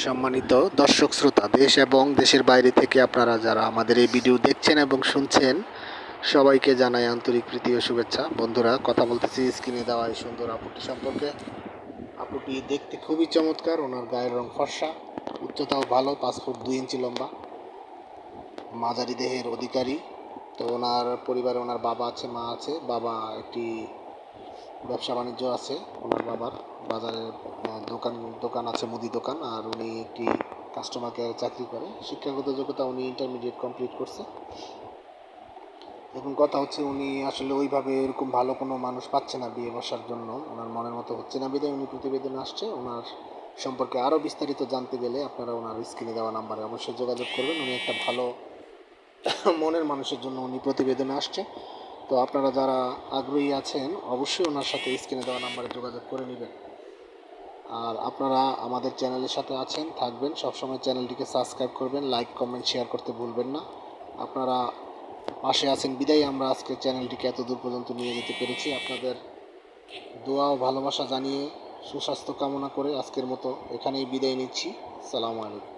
সম্মানিত দর্শক শ্রোতা, দেশ এবং দেশের বাইরে থেকে আপনারা যারা আমাদের এই ভিডিও দেখছেন এবং শুনছেন, সবাইকে জানাই আন্তরিক প্রীতি ও শুভেচ্ছা। বন্ধুরা, কথা বলতেছি স্ক্রিনে দেওয়া এই সুন্দর আপুটি সম্পর্কে। আপুটি দেখতে খুবই চমৎকার, ওনার গায়ের রং ফর্সা, উচ্চতাও ভালো, পাঁচ ফুট দুই ইঞ্চি লম্বা, মাঝারি দেহের অধিকারী। তো ওনার পরিবারে ওনার বাবা আছে, মা আছে, বাবা একটি ব্যবসা বাণিজ্য আছে। ওনার বাবার বাজারে আহ, দোকান দোকান আছে মুদি দোকান আর উনি একটি কাস্টমার কেয়ারে চাকরি করে। শিক্ষাগত যোগ্যতা উনি ইন্টারমিডিয়েট কমপ্লিট করছে। এখন কথা হচ্ছে উনি আসলে ওইভাবে এরকম ভালো কোনো মানুষ পাচ্ছে না বিয়ে বসার জন্য। ওনার মনের মতো হচ্ছে না। বিদায় উনি প্রতিবেদন আসছে। ওনার সম্পর্কে আরও বিস্তারিত জানতে গেলে আপনারা ওনার স্ক্রিনে দেওয়া নাম্বারে অবশ্যই যোগাযোগ করবেন। উনি একটা ভালো মনের মানুষের জন্য উনি প্রতিবেদনে আসছে। তো আপনারা যারা আগ্রহী আছেন, অবশ্যই ওনার সাথে স্ক্রিনে দেওয়া নাম্বারে যোগাযোগ করে নেবেন। আর আপনারা আমাদের চ্যানেলের সাথে আছেন, থাকবেন, সবসময় চ্যানেলটিকে সাবস্ক্রাইব করবেন, লাইক, কমেন্ট, শেয়ার করতে ভুলবেন না। আপনারা পাশে আছেন, বিদায়। আমরা আজকে চ্যানেলটিকে এত দূর পর্যন্ত নিয়ে যেতে পেরেছি। আপনাদের দোয়া ও ভালোবাসা জানিয়ে সুস্বাস্থ্য কামনা করে আজকের মতো এখানেই বিদায় নিচ্ছি। সালামু আলাইকুম।